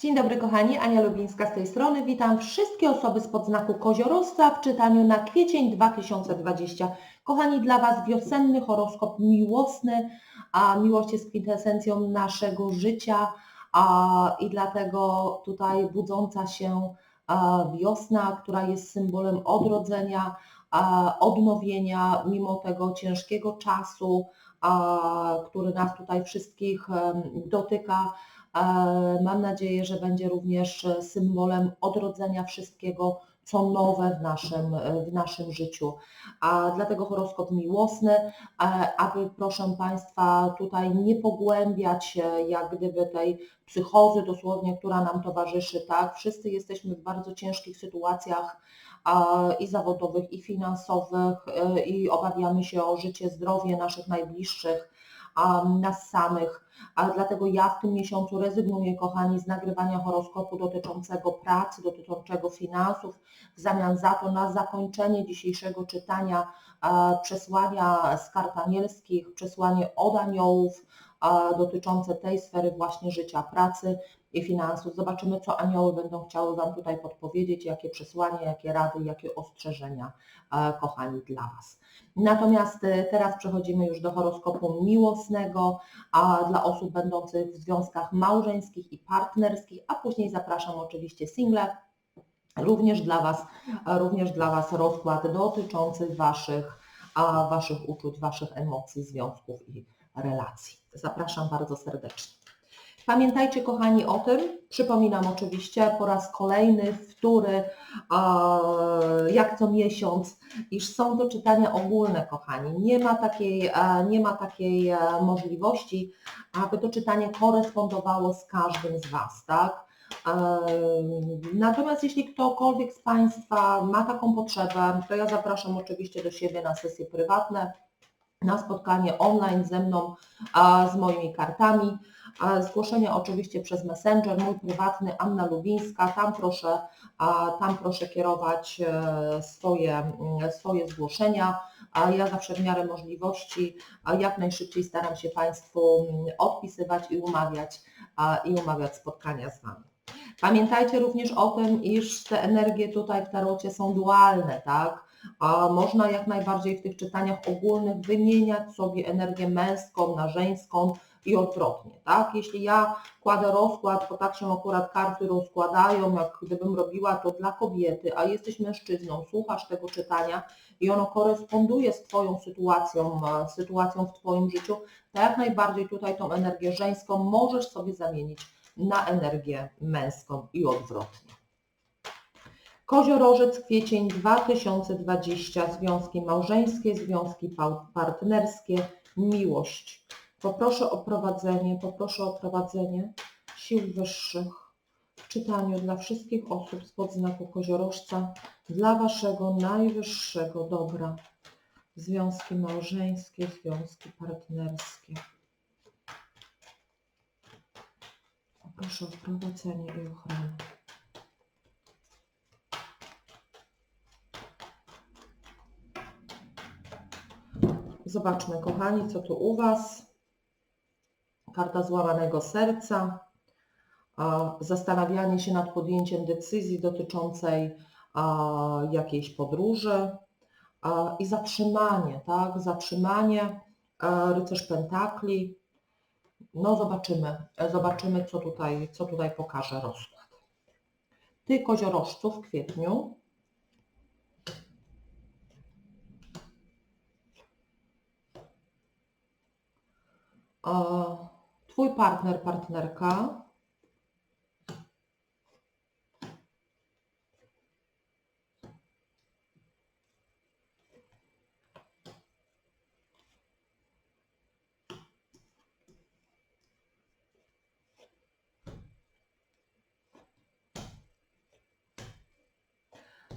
Dzień dobry kochani, Ania Lubińska z tej strony. Witam wszystkie osoby spod znaku koziorosca w czytaniu na kwiecień 2020. Kochani, dla Was wiosenny horoskop miłosny, a miłość jest kwintesencją naszego życia a, i dlatego tutaj budząca się a, wiosna, która jest symbolem odrodzenia, a, odnowienia mimo tego ciężkiego czasu, a, który nas tutaj wszystkich dotyka. Mam nadzieję, że będzie również symbolem odrodzenia wszystkiego, co nowe w naszym, w naszym życiu. A dlatego horoskop miłosny, aby proszę Państwa tutaj nie pogłębiać jak gdyby tej psychozy dosłownie, która nam towarzyszy, tak? Wszyscy jesteśmy w bardzo ciężkich sytuacjach i zawodowych, i finansowych, e, i obawiamy się o życie, zdrowie naszych najbliższych, nas samych. A dlatego ja w tym miesiącu rezygnuję, kochani, z nagrywania horoskopu dotyczącego pracy, dotyczącego finansów. W zamian za to na zakończenie dzisiejszego czytania e, przesłania z kart anielskich, przesłanie od aniołów e, dotyczące tej sfery właśnie życia, pracy i finansów. Zobaczymy, co anioły będą chciały Wam tutaj podpowiedzieć, jakie przesłanie, jakie rady, jakie ostrzeżenia, e, kochani, dla Was. Natomiast e, teraz przechodzimy już do horoskopu miłosnego, a dla osób będących w związkach małżeńskich i partnerskich, a później zapraszam oczywiście single, również dla Was, również dla Was rozkład dotyczący Waszych, Waszych uczuć, Waszych emocji, związków i relacji. Zapraszam bardzo serdecznie. Pamiętajcie kochani o tym, przypominam oczywiście po raz kolejny, wtóry, jak co miesiąc, iż są to czytania ogólne kochani. Nie ma takiej, nie ma takiej możliwości, aby to czytanie korespondowało z każdym z Was, tak? Natomiast jeśli ktokolwiek z Państwa ma taką potrzebę, to ja zapraszam oczywiście do siebie na sesje prywatne, na spotkanie online ze mną, z moimi kartami. Zgłoszenia oczywiście przez Messenger, mój prywatny, Anna Lubińska, tam proszę, tam proszę kierować e, swoje, mm, swoje zgłoszenia. Ja zawsze w miarę możliwości jak najszybciej staram się Państwu mm, odpisywać i umawiać, i umawiać spotkania z Wami. Pamiętajcie również o tym, iż te energie tutaj w tarocie są dualne, tak? A można jak najbardziej w tych czytaniach ogólnych wymieniać sobie energię męską na żeńską i odwrotnie, tak? Jeśli ja kładę rozkład, to tak się akurat karty rozkładają, jak gdybym robiła to dla kobiety, a jesteś mężczyzną, słuchasz tego czytania i ono koresponduje z Twoją sytuacją, e, sytuacją w Twoim życiu, to jak najbardziej tutaj tą energię żeńską możesz sobie zamienić na energię męską i odwrotnie. Koziorożec, kwiecień 2020, związki małżeńskie, związki partnerskie, miłość. Poproszę o prowadzenie, poproszę o prowadzenie sił wyższych w czytaniu dla wszystkich osób spod znaku koziorożca, dla Waszego najwyższego dobra. Związki małżeńskie, związki partnerskie. Proszę o wprowadzenie i ochronę. Zobaczmy, kochani, co tu u Was. Karta złamanego serca. Zastanawianie się nad podjęciem decyzji dotyczącej jakiejś podróży i zatrzymanie, tak? Zatrzymanie, rycerz pentakli, no zobaczymy, zobaczymy co tutaj, co tutaj pokaże rozkład. Ty koziorożcu w kwietniu Twój partner, partnerka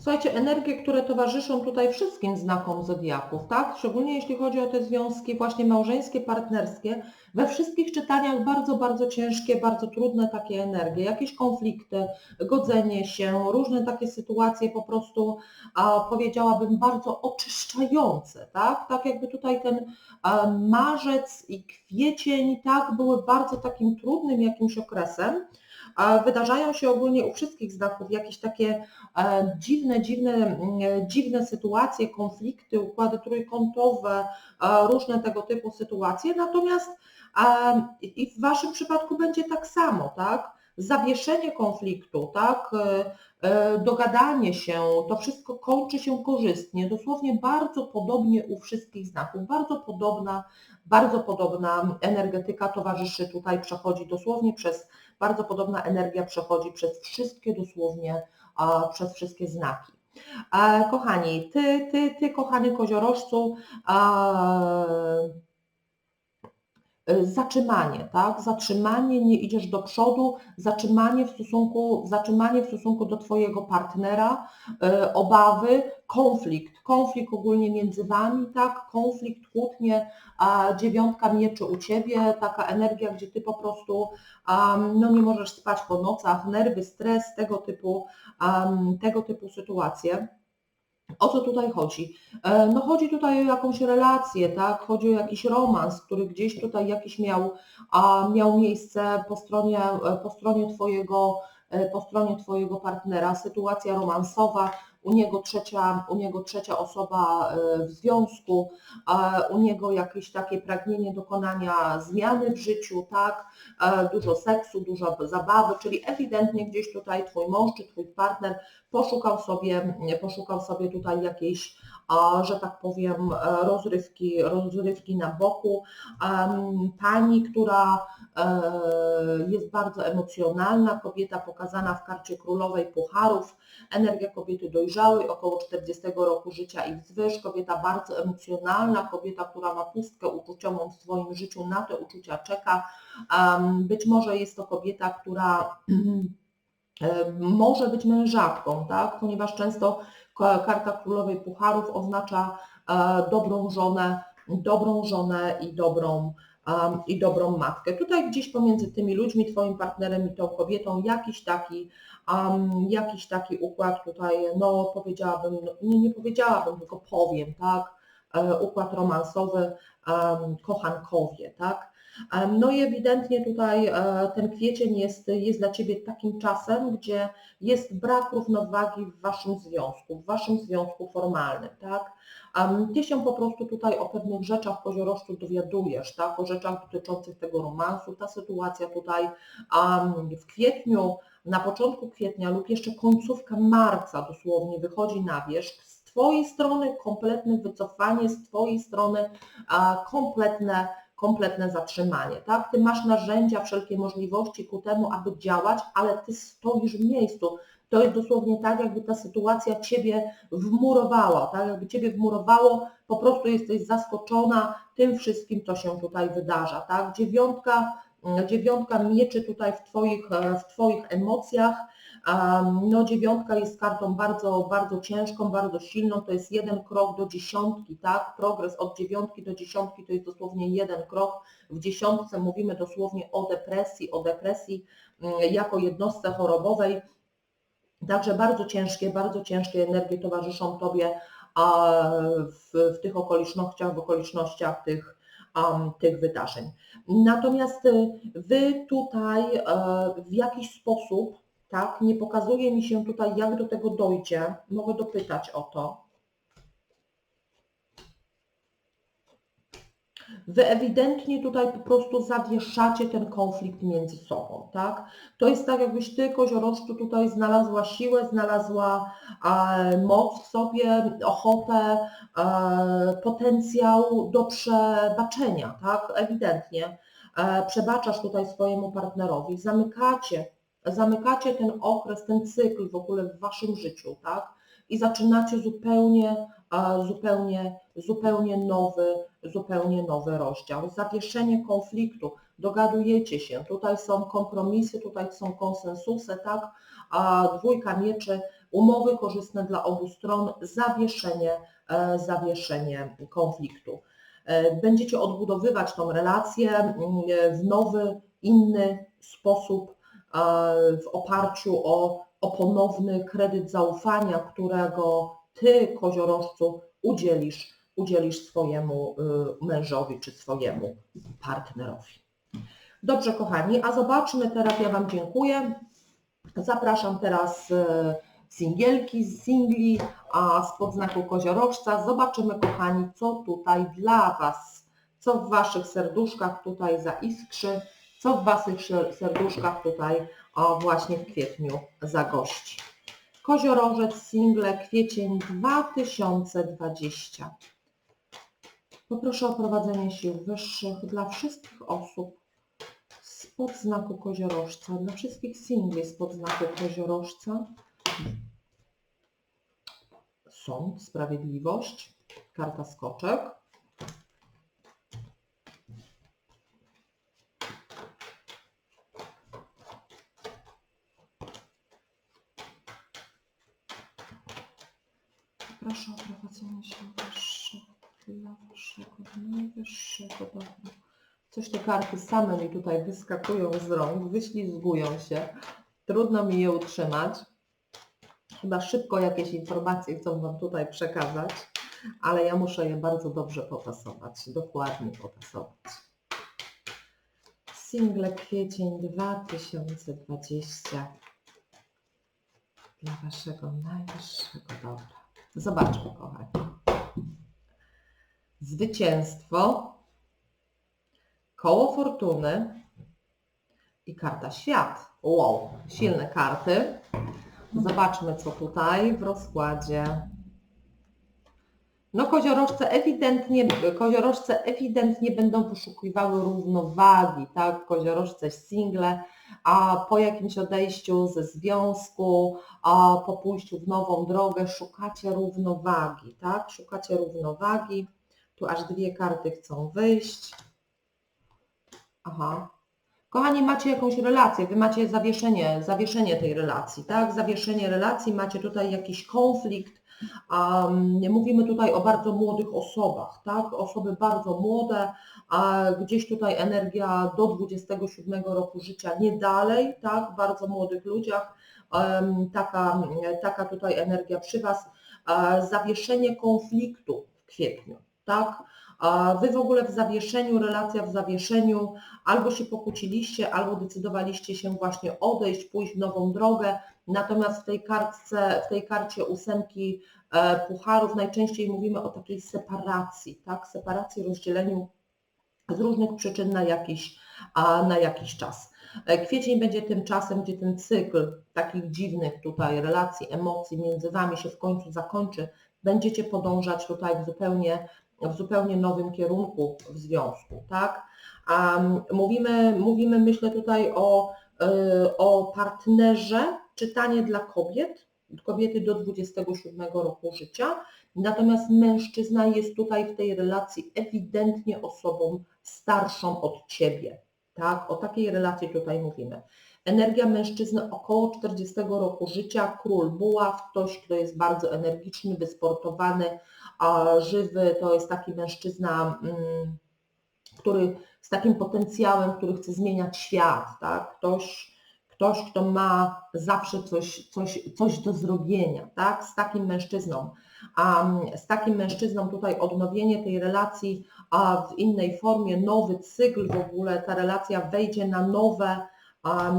Słuchajcie, energie, które towarzyszą tutaj wszystkim znakom zodiaków, tak? Szczególnie jeśli chodzi o te związki właśnie małżeńskie, partnerskie, we wszystkich czytaniach bardzo, bardzo ciężkie, bardzo trudne takie energie, jakieś konflikty, godzenie się, różne takie sytuacje po prostu, a, powiedziałabym, bardzo oczyszczające, tak? Tak jakby tutaj ten marzec i kwiecień, tak, były bardzo takim trudnym jakimś okresem, wydarzają się ogólnie u wszystkich znaków jakieś takie e, dziwne, dziwne, mm, e, dziwne sytuacje, konflikty, układy trójkątowe, e, różne tego typu sytuacje, natomiast i w Waszym przypadku będzie tak samo, tak? Zawieszenie konfliktu, tak? Dogadanie się, to wszystko kończy się korzystnie, dosłownie bardzo podobnie u wszystkich znaków, bardzo podobna, bardzo podobna energetyka towarzyszy tutaj, przechodzi dosłownie przez, bardzo podobna energia przechodzi przez wszystkie dosłownie, przez wszystkie znaki. E, Kochani, ty, ty, ty, kochany koziorożcu, zatrzymanie, tak? Zatrzymanie, nie idziesz do przodu, zatrzymanie w stosunku, zatrzymanie w stosunku do Twojego partnera, y, obawy, konflikt, konflikt ogólnie między Wami, tak? Konflikt, kłótnie, a dziewiątka mieczy u Ciebie, taka energia, gdzie Ty po prostu um, no nie możesz spać po nocach, nerwy, stres, tego typu, um, tego typu sytuacje. O co tutaj chodzi? E, No chodzi tutaj o jakąś relację, tak? Chodzi o jakiś romans, który gdzieś tutaj jakiś miał, a miał miejsce po stronie, e, po stronie twojego, e, po stronie twojego partnera, sytuacja romansowa, u niego trzecia, u niego trzecia osoba e, w związku, u niego jakieś takie pragnienie dokonania zmiany w życiu, tak? E, Dużo seksu, dużo zabawy, czyli ewidentnie gdzieś tutaj twój mąż czy twój partner poszukał sobie, poszukał sobie tutaj jakiejś, że tak powiem, e, rozrywki, rozrywki na boku. Pani, która jest bardzo emocjonalna, kobieta pokazana w karcie królowej pucharów, energia kobiety dojrzałej, około 40 roku życia i wzwyż, kobieta bardzo emocjonalna, kobieta, która ma pustkę uczuciową w swoim życiu, na te uczucia czeka. Być może jest to kobieta, która może być mężatką, tak? ponieważ często ka- karta królowej pucharów oznacza e, dobrą żonę, dobrą żonę i dobrą, i dobrą matkę. Tutaj gdzieś pomiędzy tymi ludźmi, twoim partnerem i tą kobietą jakiś taki, em, jakiś taki układ tutaj, no powiedziałabym, no, nie, nie powiedziałabym, tylko powiem, tak? E, Układ romansowy, em, kochankowie, tak? No i ewidentnie tutaj e, ten kwiecień jest, jest dla Ciebie takim czasem, gdzie jest brak równowagi w Waszym związku, w Waszym związku formalnym, tak? Ty się po prostu tutaj o pewnych rzeczach koziorożcu dowiadujesz, tak? O rzeczach dotyczących tego romansu. Ta sytuacja tutaj w kwietniu, na początku kwietnia lub jeszcze końcówka marca dosłownie wychodzi na wierzch. Z Twojej strony kompletne wycofanie, z Twojej strony kompletne kompletne zatrzymanie, tak? Ty masz narzędzia, wszelkie możliwości ku temu, aby działać, ale ty stoisz w miejscu. To jest dosłownie tak, jakby ta sytuacja Ciebie wmurowała, tak? Jakby Ciebie wmurowało, po prostu jesteś zaskoczona tym wszystkim, co się tutaj wydarza, tak? Dziewiątka, dziewiątka mieczy tutaj w Twoich, e, w twoich emocjach, Em, no dziewiątka jest kartą bardzo, bardzo ciężką, bardzo silną, to jest jeden krok do dziesiątki, tak? Progres od dziewiątki do dziesiątki to jest dosłownie jeden krok. W dziesiątce mówimy dosłownie o depresji, o depresji mm, jako jednostce chorobowej. Także bardzo ciężkie, bardzo ciężkie energie towarzyszą Tobie w, w tych okolicznościach, w okolicznościach tych, um, tych wydarzeń. Natomiast y, Wy tutaj e, w jakiś sposób tak? Nie pokazuje mi się tutaj, jak do tego dojdzie. Mogę dopytać o to. Wy ewidentnie tutaj po prostu zawieszacie ten konflikt między sobą, tak? To jest tak, jakbyś ty, koziorożcu, tutaj znalazła siłę, znalazła e, moc w sobie, ochotę, e, potencjał do przebaczenia, tak? Ewidentnie. E, przebaczasz tutaj swojemu partnerowi, zamykacie zamykacie ten okres, ten cykl w ogóle w waszym życiu, tak? I zaczynacie zupełnie, a, zupełnie, zupełnie nowy, zupełnie nowy rozdział. Zawieszenie konfliktu, dogadujecie się, tutaj są kompromisy, tutaj są konsensusy, tak? A dwójka mieczy, umowy korzystne dla obu stron, zawieszenie, e, zawieszenie konfliktu. E, Będziecie odbudowywać tą relację mm, w nowy, inny sposób, w oparciu o, o ponowny kredyt zaufania, którego Ty, koziorożcu, udzielisz, udzielisz swojemu y, mężowi czy swojemu partnerowi. Dobrze, kochani, a zobaczmy teraz, ja Wam dziękuję. Zapraszam teraz e, singielki, singli a spod znaku koziorożca. Zobaczymy, kochani, co tutaj dla Was, co w Waszych serduszkach tutaj zaiskrzy, co w Waszych serduszkach tutaj o, właśnie w kwietniu zagości. Koziorożec, single, kwiecień 2020. Poproszę o prowadzenie sił wyższych dla wszystkich osób spod znaku koziorożca, dla wszystkich singli spod znaku koziorożca. Sąd, sprawiedliwość, karta skoczek. Proszę o prowadzenie się wyższych dla waszego Coś te karty same mi tutaj wyskakują z rąk, wyślizgują się. Trudno mi je utrzymać. Chyba szybko jakieś informacje chcą Wam tutaj przekazać, ale ja muszę je bardzo dobrze potasować, dokładnie potasować. Single kwiecień 2020 dla Waszego najwyższego dobra. Zobaczmy, kochani. Zwycięstwo, koło fortuny i karta świat. Wow, silne karty. Zobaczmy, co tutaj w rozkładzie. No koziorożce ewidentnie, koziorożce ewidentnie będą poszukiwały równowagi, tak? Koziorożce single, a po jakimś odejściu ze związku, a po pójściu w nową drogę szukacie równowagi, tak? Szukacie równowagi. Tu aż dwie karty chcą wyjść. Aha. Kochani, macie jakąś relację, wy macie zawieszenie, zawieszenie tej relacji, tak? Zawieszenie relacji, macie tutaj jakiś konflikt. Um, mówimy tutaj o bardzo młodych osobach, tak? Osoby bardzo młode, a gdzieś tutaj energia do 27 roku życia, nie dalej, tak? Bardzo młodych ludziach, um, taka, taka tutaj energia przy Was. Zawieszenie konfliktu w kwietniu, tak? Wy w ogóle w zawieszeniu, relacja w zawieszeniu, albo się pokłóciliście, albo decydowaliście się właśnie odejść, pójść w nową drogę, natomiast w tej kartce, w tej karcie ósemki e, pucharów najczęściej mówimy o takiej separacji, tak? Separacji, rozdzieleniu z różnych przyczyn na jakiś, na jakiś czas. E, Kwiecień będzie tym czasem, gdzie ten cykl takich dziwnych tutaj relacji, emocji między Wami się w końcu zakończy. Będziecie podążać tutaj w zupełnie w zupełnie nowym kierunku w związku, tak? A mówimy, mówimy myślę tutaj o, y, o partnerze, czytanie dla kobiet, kobiety do 27 roku życia, natomiast mężczyzna jest tutaj w tej relacji ewidentnie osobą starszą od Ciebie, tak? O takiej relacji tutaj mówimy. Energia mężczyzny około 40 roku życia, król buław, ktoś, kto jest bardzo energiczny, wysportowany, a żywy, to jest taki mężczyzna, mm, który z takim potencjałem, który chce zmieniać świat, tak? Ktoś, ktoś kto ma zawsze coś, coś, coś do zrobienia, tak? Z takim mężczyzną. A z takim mężczyzną tutaj odnowienie tej relacji a w innej formie, nowy cykl w ogóle, ta relacja wejdzie na nowe,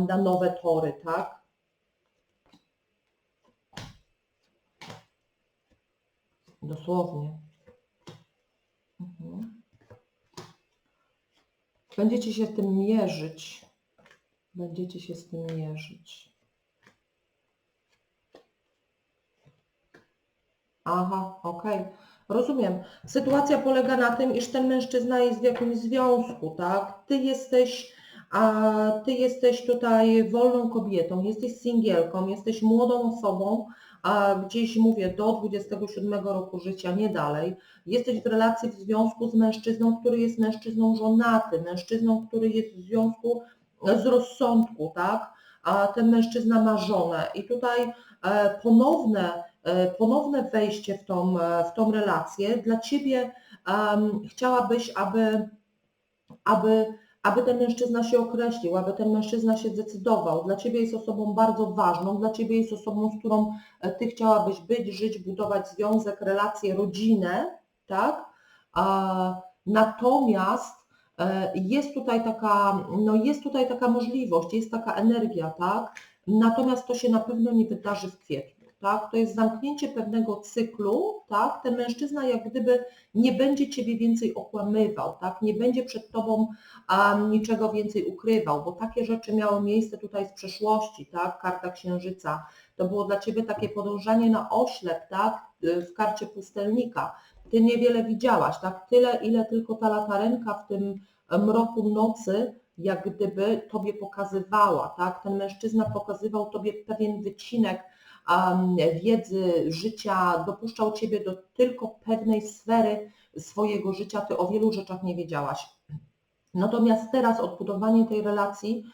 na nowe tory, tak? Dosłownie. Mhm. Będziecie się z tym mierzyć. Będziecie się z tym mierzyć. Aha, okej. Rozumiem. Sytuacja polega na tym, iż ten mężczyzna jest w jakimś związku, tak? Ty jesteś, a ty jesteś tutaj wolną kobietą, jesteś singielką, jesteś młodą osobą, a gdzieś mówię do 27 roku życia, nie dalej, jesteś w relacji, w związku z mężczyzną, który jest mężczyzną żonatym, mężczyzną, który jest w związku z rozsądku, tak? A ten mężczyzna ma żonę i tutaj e, ponowne, e, ponowne wejście w tą, e, w tą relację dla Ciebie um, chciałabyś, aby, aby aby ten mężczyzna się określił, aby ten mężczyzna się zdecydował. Dla Ciebie jest osobą bardzo ważną, dla Ciebie jest osobą, z którą e, Ty chciałabyś być, żyć, budować związek, relacje, rodzinę, tak? Natomiast e, jest tutaj taka, no jest tutaj taka możliwość, jest taka energia, tak? natomiast to się na pewno nie wydarzy w kwietniu. Tak? To jest zamknięcie pewnego cyklu, tak? ten mężczyzna jak gdyby nie będzie Ciebie więcej okłamywał, tak? nie będzie przed Tobą um, niczego więcej ukrywał, bo takie rzeczy miały miejsce tutaj z przeszłości, tak? karta księżyca, to było dla Ciebie takie podążanie na oślep, tak? w karcie pustelnika. Ty niewiele widziałaś, tak? Tyle, ile tylko ta latarenka w tym mroku nocy jak gdyby Tobie pokazywała, tak? Ten mężczyzna pokazywał Tobie pewien wycinek wiedzy, życia, dopuszczał Ciebie do tylko pewnej sfery swojego życia, Ty o wielu rzeczach nie wiedziałaś. Natomiast teraz odbudowanie tej relacji,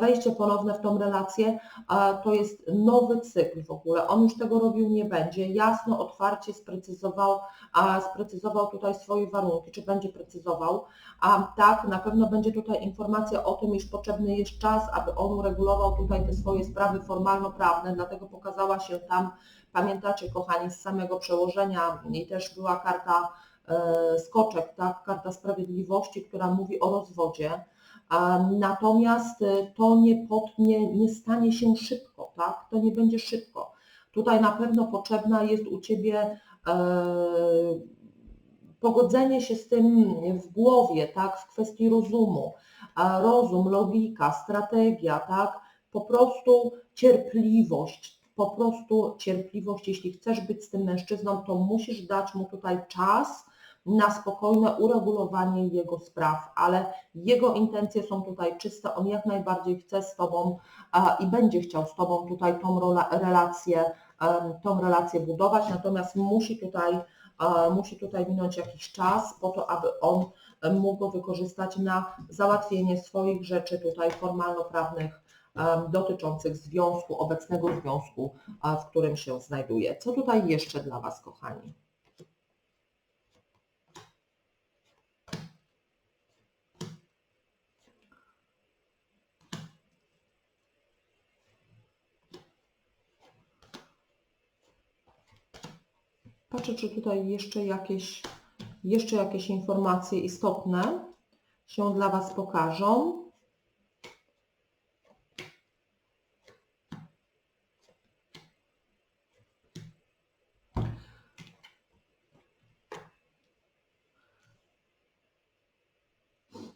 wejście ponowne w tą relację, to jest nowy cykl w ogóle. On już tego robił nie będzie. Jasno, otwarcie sprecyzował, sprecyzował tutaj swoje warunki, czy będzie precyzował. A tak, na pewno będzie tutaj informacja o tym, iż potrzebny jest czas, aby on uregulował tutaj te swoje sprawy formalno-prawne, dlatego pokazała się tam, pamiętacie kochani, z samego przełożenia i też była karta skoczek, tak, karta sprawiedliwości, która mówi o rozwodzie. Natomiast e, to nie, pod, nie, nie stanie się szybko, tak? To nie będzie szybko. Tutaj na pewno potrzebna jest u Ciebie e, pogodzenie się z tym w głowie, tak, w kwestii rozumu. Rozum, logika, strategia, tak, po prostu cierpliwość, po prostu cierpliwość. Jeśli chcesz być z tym mężczyzną, to musisz dać mu tutaj czas, na spokojne uregulowanie jego spraw, ale jego intencje są tutaj czyste, on jak najbardziej chce z Tobą i będzie chciał z Tobą tutaj tą relację, tą relację budować, natomiast musi tutaj, musi tutaj minąć jakiś czas po to, aby on mógł go wykorzystać na załatwienie swoich rzeczy tutaj formalno-prawnych dotyczących związku, obecnego związku, w którym się znajduje. Co tutaj jeszcze dla Was, kochani? Patrzę, czy tutaj jeszcze jakieś, jeszcze jakieś informacje istotne się dla Was pokażą.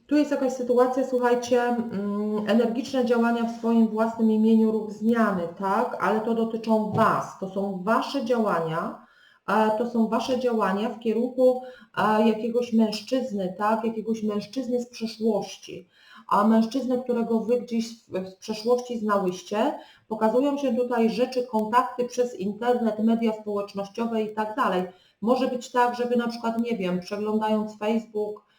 Tu jest jakaś sytuacja, słuchajcie, mm, energiczne działania w swoim własnym imieniu, ruch zmiany, tak? Ale to dotyczą Was. To są Wasze działania, to są Wasze działania w kierunku jakiegoś mężczyzny, tak, jakiegoś mężczyzny z przeszłości, a mężczyznę, którego Wy gdzieś w przeszłości znałyście, pokazują się tutaj rzeczy, kontakty przez internet, media społecznościowe i tak dalej. Może być tak, że Wy na przykład, nie wiem, przeglądając Facebook,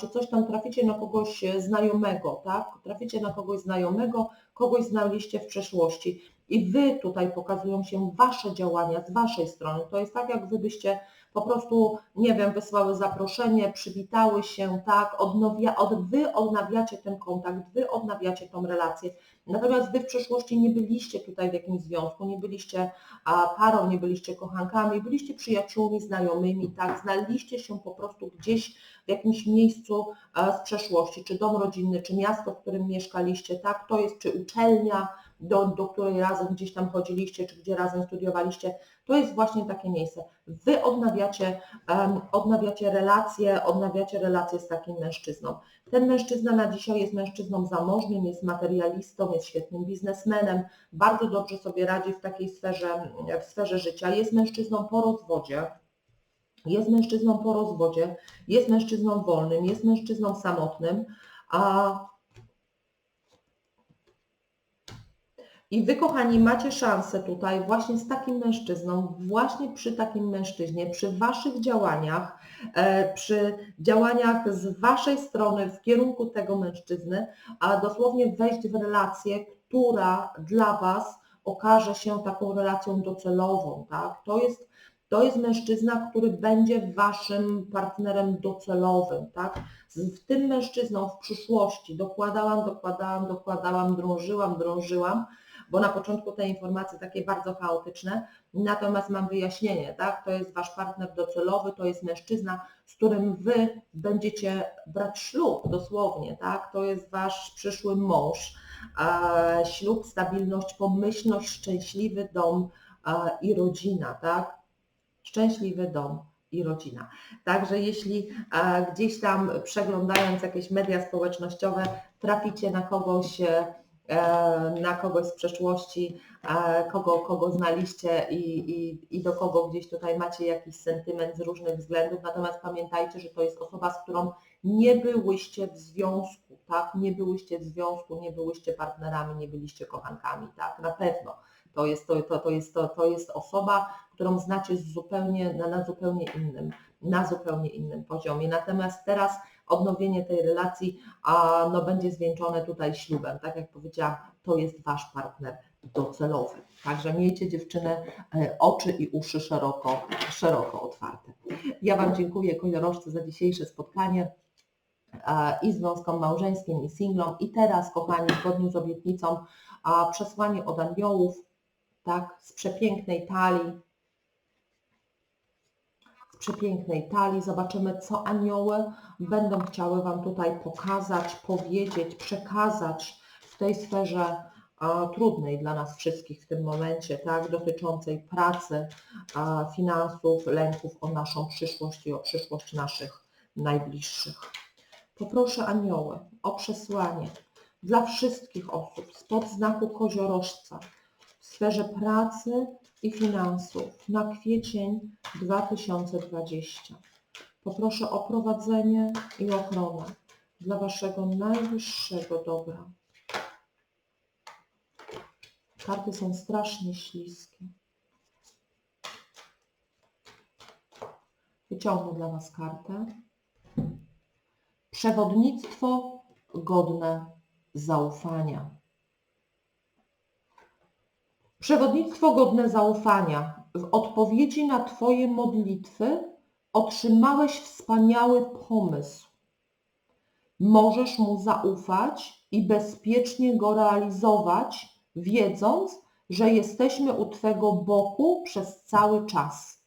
czy coś tam traficie na kogoś znajomego, tak? Traficie na kogoś znajomego, kogoś znaliście w przeszłości i Wy tutaj pokazują się Wasze działania z Waszej strony. To jest tak, jak Wy byście po prostu, nie wiem, wysłały zaproszenie, przywitały się, tak, odnowia, od, Wy odnawiacie ten kontakt, Wy odnawiacie tą relację. Natomiast Wy w przeszłości nie byliście tutaj w jakimś związku, nie byliście a, parą, nie byliście kochankami, byliście przyjaciółmi, znajomymi, tak, znaliście się po prostu gdzieś jakimś miejscu a, z przeszłości, czy dom rodzinny, czy miasto, w którym mieszkaliście, tak, to jest, czy uczelnia, do, do której razem gdzieś tam chodziliście, czy gdzie razem studiowaliście, to jest właśnie takie miejsce. Wy odnawiacie, um, odnawiacie relacje, odnawiacie relacje z takim mężczyzną. Ten mężczyzna na dzisiaj jest mężczyzną zamożnym, jest materialistą, jest świetnym biznesmenem, bardzo dobrze sobie radzi w takiej sferze, w sferze życia, jest mężczyzną po rozwodzie, jest mężczyzną po rozwodzie, jest mężczyzną wolnym, jest mężczyzną samotnym, a I Wy, kochani, macie szansę tutaj właśnie z takim mężczyzną, właśnie przy takim mężczyźnie, przy Waszych działaniach, e, przy działaniach z Waszej strony w kierunku tego mężczyzny, a dosłownie wejść w relację, która dla Was okaże się taką relacją docelową, tak? To jest, to jest mężczyzna, który będzie Waszym partnerem docelowym, tak? Z tym mężczyzną w przyszłości dokładałam, dokładałam, dokładałam, drążyłam, drążyłam, bo na początku te informacje takie bardzo chaotyczne, natomiast mam wyjaśnienie, tak? To jest Wasz partner docelowy, to jest mężczyzna, z którym Wy będziecie brać ślub dosłownie, tak? To jest Wasz przyszły mąż. ślub, stabilność, pomyślność, szczęśliwy dom i rodzina, tak? Szczęśliwy dom i rodzina. Także jeśli e, gdzieś tam przeglądając jakieś media społecznościowe traficie na kogoś, e, na kogoś z przeszłości, e, kogo, kogo znaliście i, i, i do kogo gdzieś tutaj macie jakiś sentyment z różnych względów, natomiast pamiętajcie, że to jest osoba, z którą nie byłyście w związku, tak? Nie byłyście w związku, nie byłyście partnerami, nie byliście kochankami, tak? Na pewno. To jest, to, to, to jest, to, to jest osoba, którą znacie zupełnie, na, na zupełnie innym, na zupełnie innym poziomie. Natomiast teraz odnowienie tej relacji a, no, będzie zwieńczone tutaj ślubem. Tak jak powiedziałam, to jest Wasz partner docelowy. Także miejcie dziewczyny e, oczy i uszy szeroko, szeroko otwarte. Ja Wam dziękuję kolorożce za dzisiejsze spotkanie e, i związkom małżeńskim i singlom. I teraz, kochani, zgodnie z obietnicą, przesłanie od aniołów, tak, z przepięknej talii, z przepięknej talii. Zobaczymy, co anioły będą chciały Wam tutaj pokazać, powiedzieć, przekazać w tej sferze a, trudnej dla nas wszystkich w tym momencie, tak, dotyczącej pracy, a, finansów, lęków o naszą przyszłość i o przyszłość naszych najbliższych. Poproszę anioły o przesłanie dla wszystkich osób spod znaku koziorożca w sferze pracy i finansów na kwiecień 2020. Poproszę o prowadzenie i ochronę dla Waszego najwyższego dobra. Karty są strasznie śliskie. Wyciągnę dla Was kartę. Przewodnictwo godne zaufania. Przewodnictwo godne zaufania. W odpowiedzi na Twoje modlitwy otrzymałeś wspaniały pomysł. Możesz mu zaufać i bezpiecznie go realizować, wiedząc, że jesteśmy u Twego boku przez cały czas.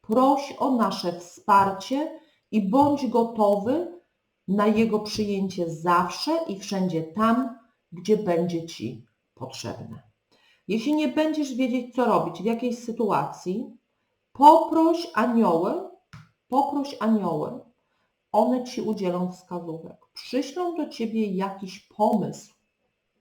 Proś o nasze wsparcie i bądź gotowy na jego przyjęcie zawsze i wszędzie tam, gdzie będzie Ci potrzebne. Jeśli nie będziesz wiedzieć, co robić w jakiejś sytuacji, poproś anioły, poproś anioły, one Ci udzielą wskazówek. Przyślą do Ciebie jakiś pomysł,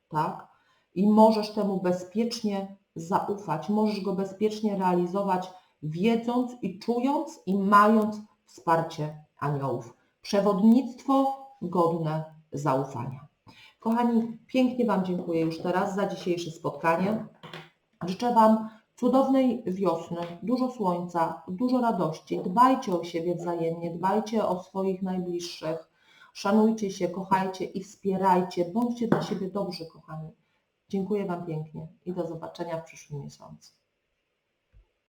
tak? I możesz temu bezpiecznie zaufać, możesz go bezpiecznie realizować, wiedząc i czując i mając wsparcie aniołów. Przewodnictwo godne zaufania. Kochani, pięknie Wam dziękuję już teraz za dzisiejsze spotkanie. Życzę Wam cudownej wiosny, dużo słońca, dużo radości. Dbajcie o siebie wzajemnie, dbajcie o swoich najbliższych. Szanujcie się, kochajcie i wspierajcie. Bądźcie dla siebie dobrzy, kochani. Dziękuję Wam pięknie i do zobaczenia w przyszłym miesiącu.